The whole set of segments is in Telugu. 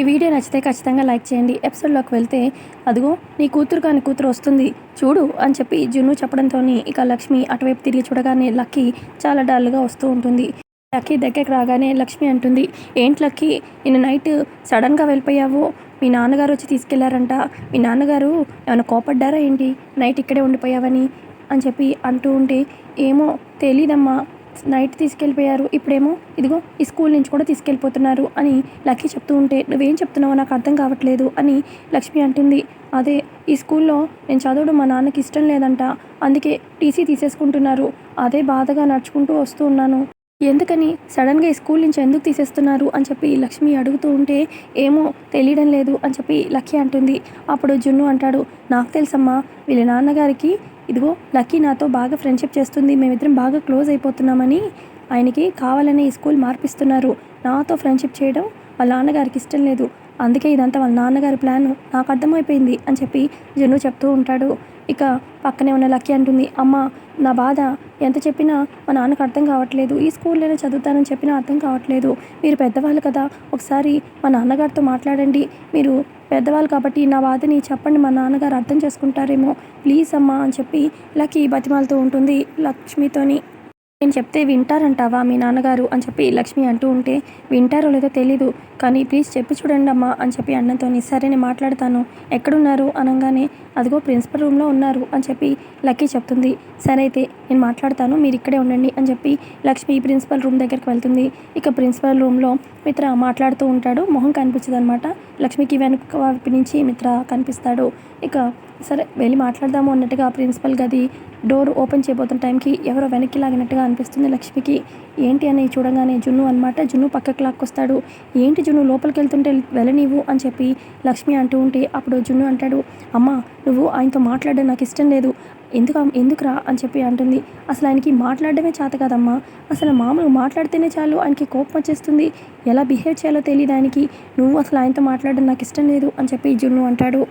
ఈ వీడియో నచ్చితే ఖచ్చితంగా లైక్ చేయండి. ఎపిసోడ్లోకి వెళ్తే అదిగో నీ కూతురు కాని కూతురు వస్తుంది. చూడు అని చెప్పి జున్ను చెప్పడంతో ఇక లక్ష్మి అటువైపు తిరిగి చూడగానే లక్కీ చాలా డల్గా వస్తూ ఉంటుంది. లక్కీ దగ్గరికి రాగానే లక్ష్మి అంటుంది ఏంటి లక్కీ నిన్న నైట్ సడన్గా వెళ్ళిపోయావు? మీ నాన్నగారు వచ్చి తీసుకెళ్ళారంట. మీ నాన్నగారు ఏమైనా కోపడ్డారా ఏంటి? నైట్ ఇక్కడే ఉండిపోయావని అని చెప్పి అంటూ ఉంటే ఏమో తెలీదమ్మా. నైట్ తీసుకెళ్ళిపోయారు. ఇప్పుడేమో ఇదిగో ఈ స్కూల్ నుంచి కూడా తీసుకెళ్ళిపోతున్నారు అని లక్కీ చెప్తూ ఉంటే నువ్వేం చెప్తున్నావో నాకు అర్థం కావట్లేదు అని లక్ష్మి అంటుంది. అదే ఈ స్కూల్లో నేను చదవడం మా నాన్నకి ఇష్టం లేదంట. అందుకే టీసీ తీసేసుకుంటున్నారు. అదే బాధగా నడుచుకుంటూ వస్తూ ఉన్నాను. ఎందుకని? సడన్గా ఈ స్కూల్ నుంచి ఎందుకు తీసేస్తున్నారు? అని చెప్పి లక్ష్మి అడుగుతూ ఉంటే ఏమో తెలియడం లేదు అని చెప్పి లక్కీ అంటుంది. అప్పుడు జున్ను అంటాడు నాకు తెలుసమ్మా వీళ్ళ నాన్నగారికి ఇదిగో లక్కీ నాతో బాగా ఫ్రెండ్షిప్ చేస్తుంది. మేమిద్దరం బాగా క్లోజ్ అయిపోతున్నామని ఆయనకి కావాలని ఈ స్కూల్ మార్పిస్తున్నారు. నాతో ఫ్రెండ్షిప్ చేయడం వాళ్ళ నాన్నగారికి ఇష్టం లేదు. అందుకే ఇదంతా వాళ్ళ నాన్నగారి ప్లాన్. నాకు అర్థమైపోయింది అని చెప్పి జున్ను చెప్తూ ఉంటాడు. ఇక పక్కనే ఉన్న లక్కీ అంటుంది అమ్మ నా బాధ. ఎంత చెప్పినా మా నాన్నకు అర్థం కావట్లేదు. ఈ స్కూల్లోనే చదువుతానని చెప్పినా అర్థం కావట్లేదు. మీరు పెద్దవాళ్ళు కదా. ఒకసారి మా నాన్నగారితో మాట్లాడండి. మీరు పెద్దవాళ్ళు కాబట్టి నా బాధని చెప్పండి. మా నాన్నగారు అర్థం చేసుకుంటారేమో. ప్లీజ్ అమ్మా అని చెప్పి లక్కీ బతిమాలతో ఉంటుంది లక్ష్మితోని. నేను చెప్తే వింటారంటావా మీ నాన్నగారు అని చెప్పి లక్ష్మి అంటూ ఉంటే వింటారో లేదో తెలీదు. కానీ ప్లీజ్ చెప్పి చూడండి అమ్మా అని చెప్పి అన్నతోని సరే నేను మాట్లాడతాను. ఎక్కడున్నారు? అనగానే అదిగో ప్రిన్సిపల్ రూమ్లో ఉన్నారు అని చెప్పి లక్కీ చెప్తుంది. సరే అయితే నేను మాట్లాడతాను మీరు ఇక్కడే ఉండండి అని చెప్పి లక్ష్మి ప్రిన్సిపల్ రూమ్ దగ్గరికి వెళ్తుంది. ఇక ప్రిన్సిపల్ రూమ్లో మిత్ర మాట్లాడుతూ ఉంటాడు. మొహం కనిపించదు అనమాట లక్ష్మికి వెనుక వైపు నుంచి మిత్ర కనిపిస్తాడు. ఇక సరే వెళ్ళి మాట్లాడదాము అన్నట్టుగా ప్రిన్సిపల్ గది డోర్ ఓపెన్ చేయబోతున్న టైంకి ఎవరో వెనక్కి లాగినట్టుగా అనిపిస్తుంది లక్ష్మికి. ఏంటి అని చూడగానే జున్ను అనమాట జున్ను పక్కకు లాక్కొస్తాడు. ఏంటి జున్ను లోపలికి వెళ్తుంటే వెళ్ళనివ్వు అని చెప్పి లక్ష్మి అంటూ ఉంటే అప్పుడు జున్ను అంటాడు అమ్మ నువ్వు ఆయనతో మాట్లాడడం నాకు ఇష్టం లేదు. ఎందుకు ఎందుకురా? అని చెప్పి అంటుంది. అసలు ఆయనకి మాట్లాడడమే చేత కదమ్మా. అసలు మామూలు మాట్లాడితేనే చాలు. ఆయనకి కోపం వచ్చేస్తుంది. ఎలా బిహేవ్ చేయాలో తెలియదు ఆయనకి. నువ్వు అసలు ఆయనతో మాట్లాడడం నాకు ఇష్టం లేదు అని చెప్పి జున్ను అంటాడు.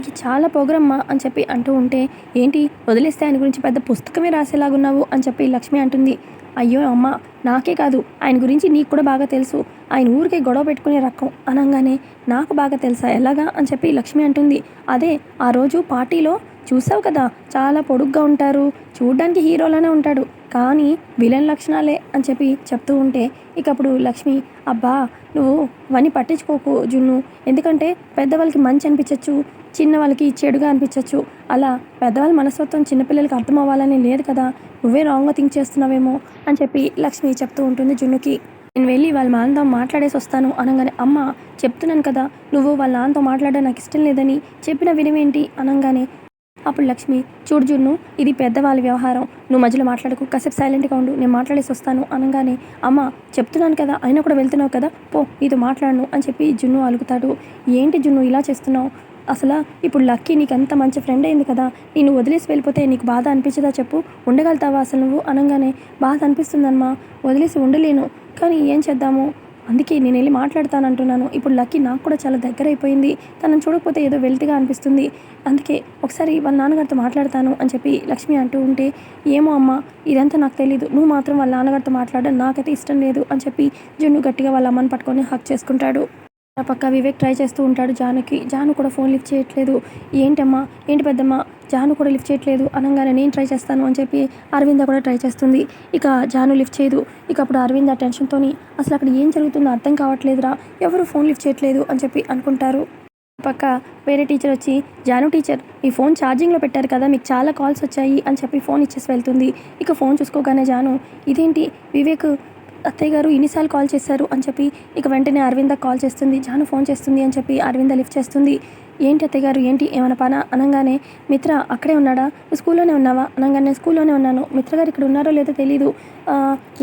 చాలా పోగ్రమ్మా అని చెప్పి అంటూ ఉంటే ఏంటి? వదిలేస్తే ఆయన గురించి పెద్ద పుస్తకమే రాసేలాగున్నావు అని చెప్పి లక్ష్మి అంటుంది. అయ్యో అమ్మ నాకే కాదు. ఆయన గురించి నీకు కూడా బాగా తెలుసు. ఆయన ఊరికే గొడవ పెట్టుకునే రకం అనగానే నాకు బాగా తెలుసా? ఎలాగా? అని చెప్పి లక్ష్మి అంటుంది. అదే ఆ రోజు పార్టీలో చూసావు కదా చాలా పొడుగ్గా ఉంటారు. చూడ్డానికి హీరోలానే ఉంటాడు. కానీ విలన్ లక్షణాలే అని చెప్పి చెప్తూ ఉంటే ఇక అప్పుడు లక్ష్మి అబ్బా నువ్వు అవన్నీ పట్టించుకోకు జున్ను. ఎందుకంటే పెద్దవాళ్ళకి మంచి అనిపించవచ్చు చిన్న వాళ్ళకి చెడుగా అనిపించవచ్చు అలా పెద్దవాళ్ళ మనస్తత్వం చిన్నపిల్లలకి అర్థం అవ్వాలని లేదు కదా. నువ్వే రాంగ్గా థింక్ చేస్తున్నావేమో అని చెప్పి లక్ష్మి చెప్తూ ఉంటుంది జున్నుకి. నేను వెళ్ళి వాళ్ళ నాన్నతో మాట్లాడేసి వస్తాను అనగానే అమ్మ చెప్తున్నాను కదా నువ్వు వాళ్ళ నాన్నతో మాట్లాడడం నాకు ఇష్టం లేదని చెప్పిన వినవేంటి అనగానే అప్పుడు లక్ష్మి చూడు జున్ను ఇది పెద్దవాళ్ళ వ్యవహారం. నువ్వు మధ్యలో మాట్లాడకు కాసేపు సైలెంట్గా ఉండు నేను మాట్లాడేసి వస్తాను అనగానే అమ్మ చెప్తున్నాను కదా అయినా కూడా వెళ్తున్నావు కదా పో నీతో మాట్లాడను అని చెప్పి జున్ను అలుగుతాడు. ఏంటి జున్ను ఇలా చేస్తున్నావు? అసలు ఇప్పుడు లక్కీ నీకు అంత మంచి ఫ్రెండ్ అయింది కదా నేను వదిలేసి వెళ్ళిపోతే నీకు బాధ అనిపించదా చెప్పు? ఉండగలుగుతావా అసలు నువ్వు? అనగానే బాధ అనిపిస్తుందమ్మా వదిలేసి ఉండలేను. కానీ ఏం చేద్దాము? అందుకే నేను వెళ్ళి మాట్లాడతాను అంటున్నాను ఇప్పుడు లక్కీ నాకు కూడా చాలా దగ్గర అయిపోయింది తనని చూడకపోతే ఏదో వెల్తిగా అనిపిస్తుంది. అందుకే ఒకసారి వాళ్ళ నాన్నగారితో మాట్లాడతాను అని చెప్పి లక్ష్మి అంటూ ఉంటే ఏమో అమ్మ ఇదంతా నాకు తెలియదు నువ్వు మాత్రం వాళ్ళ నాన్నగారితో మాట్లాడడం నాకైతే ఇష్టం లేదు అని చెప్పి జున్ను గట్టిగా వాళ్ళ అమ్మని పట్టుకొని హక్ చేసుకుంటాడు. ఆ పక్క వివేక్ ట్రై చేస్తూ ఉంటాడు జానుకి. జాను కూడా ఫోన్ లిఫ్ట్ చేయట్లేదు. ఏంటమ్మా? ఏంటి పెద్దమ్మ? జాను కూడా లిఫ్ట్ చేయట్లేదు. అనగానే నేను ట్రై చేస్తాను అని చెప్పి అరవింద కూడా ట్రై చేస్తుంది. ఇక జాను లిఫ్ట్ చేయదు. ఇక అప్పుడు అరవింద టెన్షన్తో అసలు అక్కడ ఏం జరుగుతుందో అర్థం కావట్లేదురా. ఎవరు ఫోన్ లిఫ్ట్ చేయట్లేదు అని చెప్పి అనుకుంటారు. పక్క వేరే టీచర్ వచ్చి జాను టీచర్ మీ ఫోన్ ఛార్జింగ్లో పెట్టారు కదా మీకు చాలా కాల్స్ వచ్చాయి అని చెప్పి ఫోన్ ఇచ్చేసి వెళ్తుంది. ఇక ఫోన్ చూసుకోగానే జాను ఇదేంటి? వివేక్ అత్తయ్య గారు ఇన్నిసార్లు కాల్ చేశారు అని చెప్పి ఇక వెంటనే అరవింద కాల్ చేస్తుంది. జాను ఫోన్ చేస్తుంది అని చెప్పి అరవింద లిఫ్ట్ చేస్తుంది. ఏంటి అత్తగారు ఏంటి ఏమైనా పనా? అనగానే మిత్ర అక్కడే ఉన్నాడా? స్కూల్లోనే ఉన్నావా? అనగానే స్కూల్లోనే ఉన్నాను. మిత్ర గారు ఇక్కడ ఉన్నారో లేదో తెలీదు.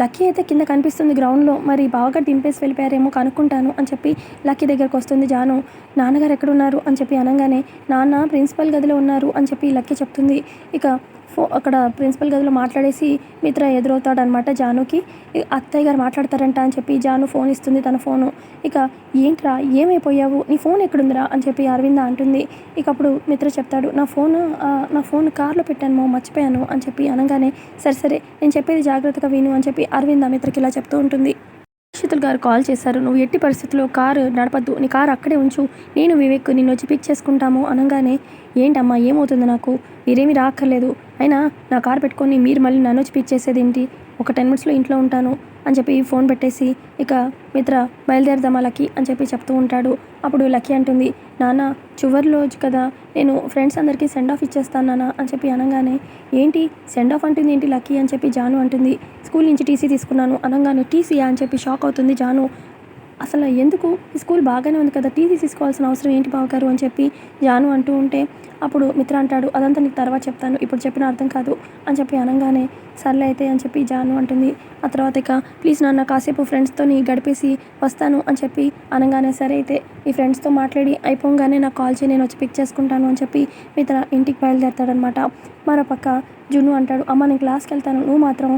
లక్కీ అయితే కింద కనిపిస్తుంది గ్రౌండ్లో. మరి బావగారు దింపేసి వెళ్ళిపోయారేమో కనుక్కుంటాను అని చెప్పి లక్కీ దగ్గరకు వస్తుంది జాను. నాన్నగారు ఎక్కడున్నారు అని చెప్పి అనగానే నాన్న ప్రిన్సిపల్ గదిలో ఉన్నారు అని చెప్పి లక్కీ చెప్తుంది. ఇక ఫో అక్కడ ప్రిన్సిపల్ గదిలో మాట్లాడేసి మిత్ర ఎదురవుతాడనమాట జానుకి. అత్తయ్య గారు మాట్లాడతారంట అని చెప్పి జాను ఫోన్ ఇస్తుంది తన ఫోను. ఇక ఏంట్రా ఏమైపోయావు? నీ ఫోన్ ఎక్కడుందిరా? అని చెప్పి అరవింద అంటుంది. ఇక అప్పుడు మిత్ర చెప్తాడు నా ఫోన్ నా ఫోన్ కార్లో పెట్టాను మా మర్చిపోయాను అని చెప్పి అనగానే సరే సరే నేను చెప్పేది జాగ్రత్తగా విను అని చెప్పి అరవింద మిత్రకి ఇలా చెప్తూ ఉంటుంది. పరిస్థితులు గారు కాల్ చేశారు నువ్వు ఎట్టి పరిస్థితుల్లో కారు నడపద్దు నీ కారు అక్కడే ఉంచు నేను వివేక్ నిన్ను వచ్చి పిక్ చేసుకుంటాము అనగానే ఏంటమ్మా ఏమవుతుంది నాకు? మీరేమీ రాక్కర్లేదు అయినా నా కార్ పెట్టుకొని మీరు మళ్ళీ నన్ను వచ్చి పిక్ చేసేది ఏంటి ఒక టెన్ మినిట్స్లో ఇంట్లో ఉంటాను అని చెప్పి ఫోన్ పెట్టేసి ఇక మిత్ర బయలుదేరదామా లక్కీ అని చెప్పి చెప్తూ ఉంటాడు. అప్పుడు లక్కీ అంటుంది నాన్న చివరిలో కదా నేను ఫ్రెండ్స్ అందరికీ సెండ్ ఆఫ్ ఇచ్చేస్తాను నాన్న అని చెప్పి అనగానే ఏంటి సెండ్ ఆఫ్ అంటుంది ఏంటి లక్కీ అని చెప్పి జాను అంటుంది. స్కూల్ నుంచి టీసీ తీసుకున్నాను అనగానే టీసీయా అని చెప్పి షాక్ అవుతుంది జాను. అసలు ఎందుకు? ఈ స్కూల్ బాగానే ఉంది కదా టీసీ తీసుకోవాల్సిన అవసరం ఏంటి బావగారు అని చెప్పి జాను అంటూ ఉంటే అప్పుడు మిత్ర అంటాడు అదంతా నీకు తర్వాత చెప్తాను ఇప్పుడు చెప్పిన అర్థం కాదు అని చెప్పి అనగానే సర్లే అయితే అని చెప్పి జాను అంటుంది. ఆ తర్వాత ఇక ప్లీజ్ నాన్న కాసేపు ఫ్రెండ్స్తో నీ గడిపేసి వస్తాను అని చెప్పి అనగానే సరే అయితే ఈ ఫ్రెండ్స్తో మాట్లాడి అయిపోగానే నాకు కాల్ చేయి నేను వచ్చి పిక్ చేసుకుంటాను అని చెప్పి మిత్ర ఇంటికి బయలుదేరతాడనమాట మరోపక్క జున్ను అంటాడు అమ్మ నేను క్లాస్కి వెళ్తాను. నువ్వు మాత్రం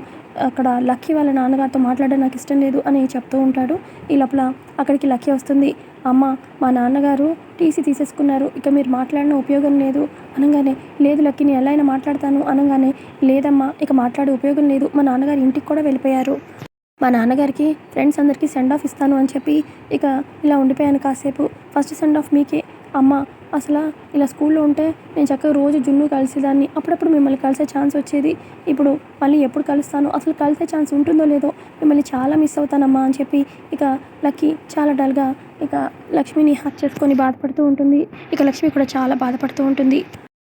అక్కడ లక్కీ వాళ్ళ నాన్నగారితో మాట్లాడడం నాకు ఇష్టం లేదు అని చెప్తూ ఉంటాడు. ఈ లోపల అక్కడికి లక్కీ వస్తుంది. అమ్మ మా నాన్నగారు టీసీ తీసేసుకున్నారు. ఇక మీరు మాట్లాడిన ఉపయోగం లేదు. అనగానే లేదు లక్కీని నేను ఎలా అయినా మాట్లాడతాను. అనగానే లేదమ్మా ఇక మాట్లాడే ఉపయోగం లేదు. మా నాన్నగారు ఇంటికి కూడా వెళ్ళిపోయారు. మా నాన్నగారికి ఫ్రెండ్స్ అందరికీ సెండ్ ఆఫ్ ఇస్తాను అని చెప్పి ఇక ఇలా ఉండిపోయాను కాసేపు. ఫస్ట్ సెండ్ ఆఫ్ మీకే. అమ్మ అసలు ఇలా స్కూల్లో ఉంటే నేను చక్కగా రోజు జున్ను కలిసేదాన్ని. అప్పుడప్పుడు మిమ్మల్ని కలిసే ఛాన్స్ వచ్చేది. ఇప్పుడు మళ్ళీ ఎప్పుడు కలుస్తాను? అసలు కలిసే ఛాన్స్ ఉంటుందో లేదో మిమ్మల్ని చాలా మిస్ అవుతానమ్మా అని చెప్పి ఇక లక్కీ చాలా డల్గా ఇక లక్ష్మిని హక్ చేసుకొని బాధపడుతూ ఉంటుంది. ఇక లక్ష్మి కూడా చాలా బాధపడుతూ ఉంటుంది.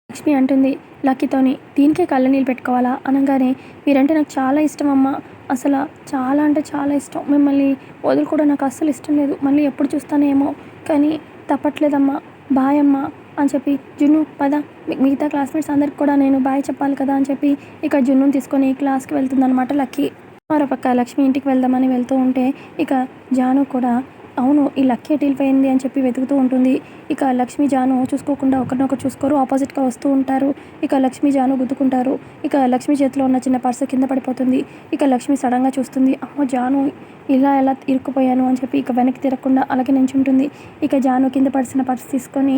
లక్ష్మి అంటుంది లక్కీతోని దీనికే కళ్ళ నీళ్ళు పెట్టుకోవాలా? అనగానే మీరంటే నాకు చాలా ఇష్టం అమ్మ. అసలు చాలా అంటే చాలా ఇష్టం. మిమ్మల్ని వదులుకోవడం నాకు అస్సలు ఇష్టం లేదు. మళ్ళీ ఎప్పుడు చూస్తానేమో. కానీ తప్పట్లేదమ్మా. బాయ్ అమ్మా అని చెప్పి జున్ను పద. మిగతా క్లాస్మేట్స్ అందరికి కూడా నేను బాయ్ చెప్పాలి కదా అని చెప్పి ఇక జున్నుని తీసుకొని క్లాస్కి వెళ్తుందనమాట లక్కీ. మరోపక్క లక్ష్మి ఇంటికి వెళ్దామని వెళ్తూ ఉంటే ఇక జాను కూడా అవును ఈ లక్కీ ఎటు వెళ్ళిపోయింది అని చెప్పి వెతుకుతూ ఉంటుంది. ఇక లక్ష్మి జాను చూసుకోకుండా ఒకరినొకరు చూసుకోరు ఆపోజిట్గా వస్తూ ఉంటారు. ఇక లక్ష్మి జాను గుద్దుకుంటారు. ఇక లక్ష్మి చేతిలో ఉన్న చిన్న పర్సు కింద పడిపోతుంది. ఇక లక్ష్మి సడన్గా చూస్తుంది అమ్మో జాను ఇలా ఎలా ఇరుక్కుపోయాను అని చెప్పి ఇక వెనక్కి తిరగకుండా అలాగే నించుంటుంది. ఇక జాను కింద పడిసిన పర్స్ తీసుకొని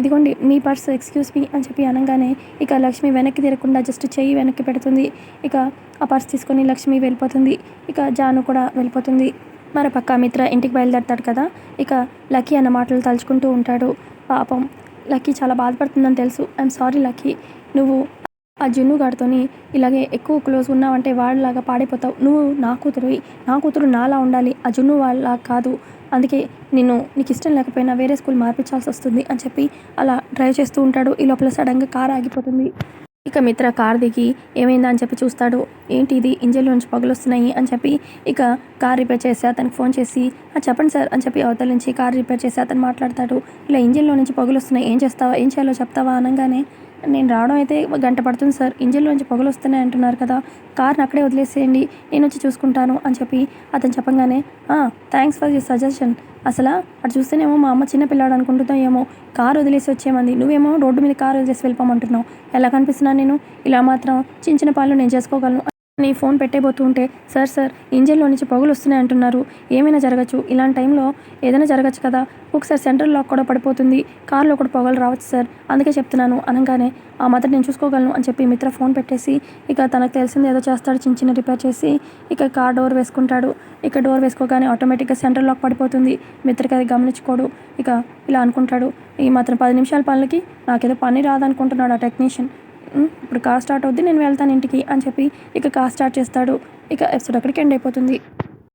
ఇదిగోండి మీ పర్స్ ఎక్స్క్యూజ్ మీ అని చెప్పి అనగానే ఇక లక్ష్మి వెనక్కి తిరగకుండా జస్ట్ చెయ్యి వెనక్కి పెడుతుంది. ఇక ఆ పర్స్ తీసుకొని లక్ష్మి వెళ్ళిపోతుంది. ఇక జాను కూడా వెళ్ళిపోతుంది. మన పక్క మిత్ర ఇంటికి బయలుదేరతాడు కదా? ఇక లక్కీ అన్న మాటలు తలుచుకుంటూ ఉంటాడు. పాపం లక్కీ చాలా బాధపడుతుందని తెలుసు. I'm sorry Lucky. నువ్వు ఆ జున్ను గారితోని ఇలాగే ఎక్కువ క్లోజ్ ఉన్నావంటే వాళ్ళలాగా పాడైపోతావు. నువ్వు నా కూతురువి. నా కూతురు నాలా ఉండాలి. ఆ జున్ను వాళ్ళ కాదు. అందుకే నిన్ను నీకు ఇష్టం లేకపోయినా వేరే స్కూల్ మార్పించాల్సి వస్తుంది అని చెప్పి అలా డ్రైవ్ చేస్తూ ఉంటాడు. ఈ లోపల సడన్గా కార్ ఆగిపోతుంది. ఇక మిత్ర కార్ దిగి ఏమైందా అని చెప్పి చూస్తాడు. ఏంటి ఇది? ఇంజన్లో నుంచి పగులు వస్తున్నాయి అని చెప్పి ఇక కార్ రిపేర్ చేసి అతనికి ఫోన్ చేసి "ఆ, చెప్పండి సార్ అని చెప్పి అవతల నుంచి కార్ రిపేర్ చేసి అతను మాట్లాడతాడు. ఇలా ఇంజన్లో నుంచి పగులు వస్తున్నాయి ఏం చేస్తావా? ఏం చేయాలో చెప్తావా? అనగానే నేను రావడం అయితే గంట పడుతుంది సార్. ఇంజిన్లో నుంచి పొగలు వస్తున్నాయి అంటున్నారు కదా. కార్ని అక్కడే వదిలేసేయండి. నేను వచ్చి చూసుకుంటాను అని చెప్పి అతను చెప్పగానే థ్యాంక్స్ ఫర్ యూర్ సజెషన్ అసలు అటు చూస్తేనేమో మా అమ్మ చిన్న పిల్లాడు అనుకుంటుందో ఏమో కారు వదిలేసి వచ్చేమంది నువ్వేమో రోడ్డు మీద కారు వదిలేసి వెళ్ళిపోమంటున్నావు. ఎలా కనిపిస్తున్నాను నేను? ఇలా మాత్రం చిన్న చిన్న పనులు నేను చేసుకోగలను. నీ ఫోన్ పెట్టేబోతూ ఉంటే సార్ సార్ ఇంజన్లో నుంచి పొగలు వస్తున్నాయి అంటున్నారు. ఏమైనా జరగచ్చు? ఇలాంటి టైంలో ఏదైనా జరగచ్చు కదా? ఒకసారి సెంట్రల్ లాక్ కూడా పడిపోతుంది. కార్లో కూడా పొగలు రావచ్చు సార్. అందుకే చెప్తున్నాను. అనగానే ఆ మదర్ నేను చూసుకోగలను అని చెప్పి మిత్ర ఫోన్ పెట్టేసి ఇక తనకు తెలిసింది ఏదో చేస్తాడు చిన్న చిన్న రిపేర్ చేసి ఇక కార్ డోర్ వేసుకుంటాడు. ఇక డోర్ వేసుకోగానే ఆటోమేటిక్గా సెంట్రల్ లాక్ పడిపోతుంది. మిత్రకి అది గమనించుకోడు. ఇక ఇలా అనుకుంటాడు. ఈ మాత్రం పది నిమిషాల పనులకి నాకేదో పని రాదనుకుంటున్నాడు ఆ టెక్నీషియన్. ఇప్పుడు కార్ స్టార్ట్ అవుద్ది నేను వెళ్తాను ఇంటికి అని చెప్పి ఇక కార్ స్టార్ట్ చేస్తాడు. ఇక ఎపిసోడ్ అక్కడికి ఎండ్ అయిపోతుంది.